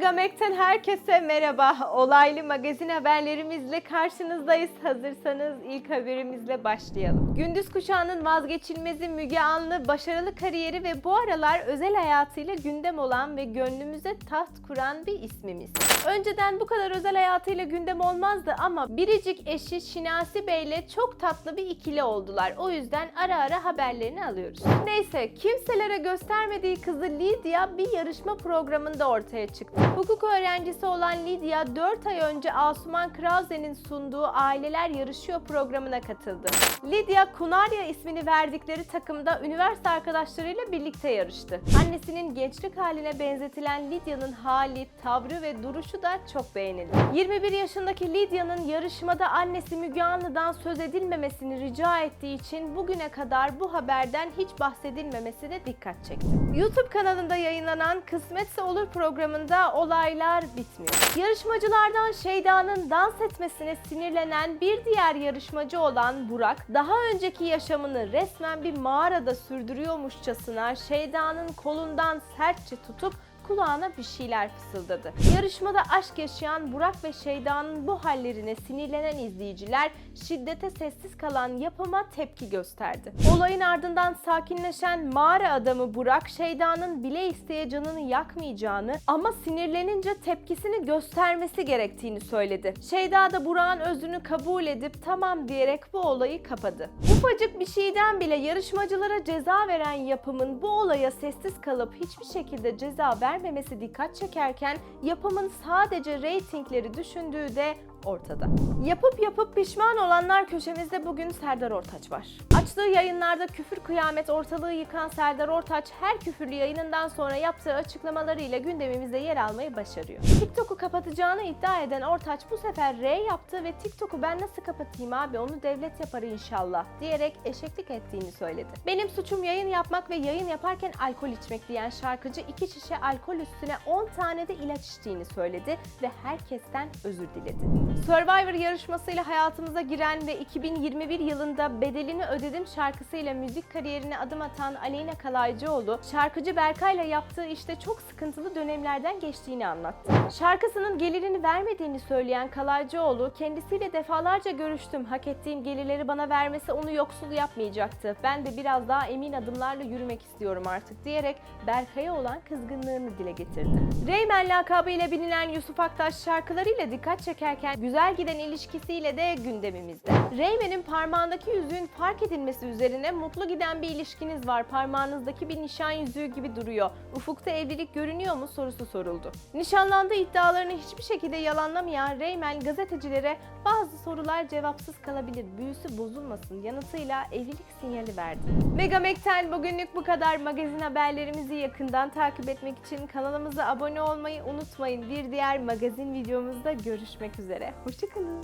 Megamek'ten herkese merhaba. Olaylı magazin haberlerimizle karşınızdayız. Hazırsanız ilk haberimizle başlayalım. Gündüz kuşağının vazgeçilmezi Müge Anlı, başarılı kariyeri ve bu aralar özel hayatıyla gündem olan ve gönlümüze taht kuran bir ismimiz. Önceden bu kadar özel hayatıyla gündem olmazdı ama biricik eşi Şinasi Bey ile çok tatlı bir ikili oldular. O yüzden ara ara haberlerini alıyoruz. Neyse kimselere göstermediği kızı Lydia bir yarışma programında ortaya çıktı. Hukuk öğrencisi olan Lydia 4 ay önce Asuman Krause'nin sunduğu Aileler Yarışıyor programına katıldı. Lydia Kunarya ismini verdikleri takımda üniversite arkadaşlarıyla birlikte yarıştı. Annesinin gençlik haline benzetilen Lydia'nın hali, tavrı ve duruşu da çok beğenildi. 21 yaşındaki Lydia'nın yarışmada annesi Müge Anlı'dan söz edilmemesini rica ettiği için bugüne kadar bu haberden hiç bahsedilmemesi de dikkat çekti. YouTube kanalında yayınlanan Kısmetse Olur programında olaylar bitmiyor. Yarışmacılardan Şeyda'nın dans etmesine sinirlenen bir diğer yarışmacı olan Burak, daha önceki yaşamını resmen bir mağarada sürdürüyormuşçasına Şeyda'nın kolundan sertçe tutup kulağına bir şeyler fısıldadı. Yarışmada aşk yaşayan Burak ve Şeyda'nın bu hallerine sinirlenen izleyiciler şiddete sessiz kalan yapıma tepki gösterdi. Olayın ardından sakinleşen mağara adamı Burak, Şeyda'nın bile isteye canını yakmayacağını ama sinirlenince tepkisini göstermesi gerektiğini söyledi. Şeyda da Burak'ın özrünü kabul edip tamam diyerek bu olayı kapadı. Ufacık bir şeyden bile yarışmacılara ceza veren yapımın bu olaya sessiz kalıp hiçbir şekilde ceza vermemesi dikkat çekerken yapımın sadece reytingleri düşündüğü de ortada. Yapıp yapıp pişman olanlar köşemizde bugün Serdar Ortaç var. Açtığı yayınlarda küfür kıyamet ortalığı yıkan Serdar Ortaç her küfürlü yayınından sonra yaptığı açıklamalarıyla gündemimizde yer almayı başarıyor. TikTok'u kapatacağını iddia eden Ortaç bu sefer R yaptı ve TikTok'u ben nasıl kapatayım abi onu devlet yapar inşallah diyerek eşeklik ettiğini söyledi. Benim suçum yayın yapmak ve yayın yaparken alkol içmek diyen şarkıcı iki şişe alkol üstüne 10 tane de ilaç içtiğini söyledi ve herkesten özür diledi. Survivor yarışmasıyla hayatımıza giren ve 2021 yılında bedelini ödedim şarkısıyla müzik kariyerine adım atan Aleyna Kalaycıoğlu, şarkıcı Berkay'la yaptığı işte çok sıkıntılı dönemlerden geçtiğini anlattı. Şarkısının gelirini vermediğini söyleyen Kalaycıoğlu, kendisiyle defalarca görüştüm, hak ettiğim gelirleri bana vermesi onu yoksul yapmayacaktı. Ben de biraz daha emin adımlarla yürümek istiyorum artık diyerek Berkay'a olan kızgınlığını dile getirdi. Reymen lakabıyla bilinen Yusuf Aktaş şarkılarıyla dikkat çekerken güzel giden ilişkisiyle de gündemimizde. Reymen'in parmağındaki yüzüğün fark edilmesi üzerine mutlu giden bir ilişkiniz var. Parmağınızdaki bir nişan yüzüğü gibi duruyor. Ufukta evlilik görünüyor mu sorusu soruldu. Nişanlandığı iddialarını hiçbir şekilde yalanlamayan Reymen gazetecilere bazı sorular cevapsız kalabilir, büyüsü bozulmasın yanıtıyla evlilik sinyali verdi. Megamek'ten bugünlük bu kadar. Magazin haberlerimizi yakından takip etmek için kanalımıza abone olmayı unutmayın. Bir diğer magazin videomuzda görüşmek Hoşçakalın.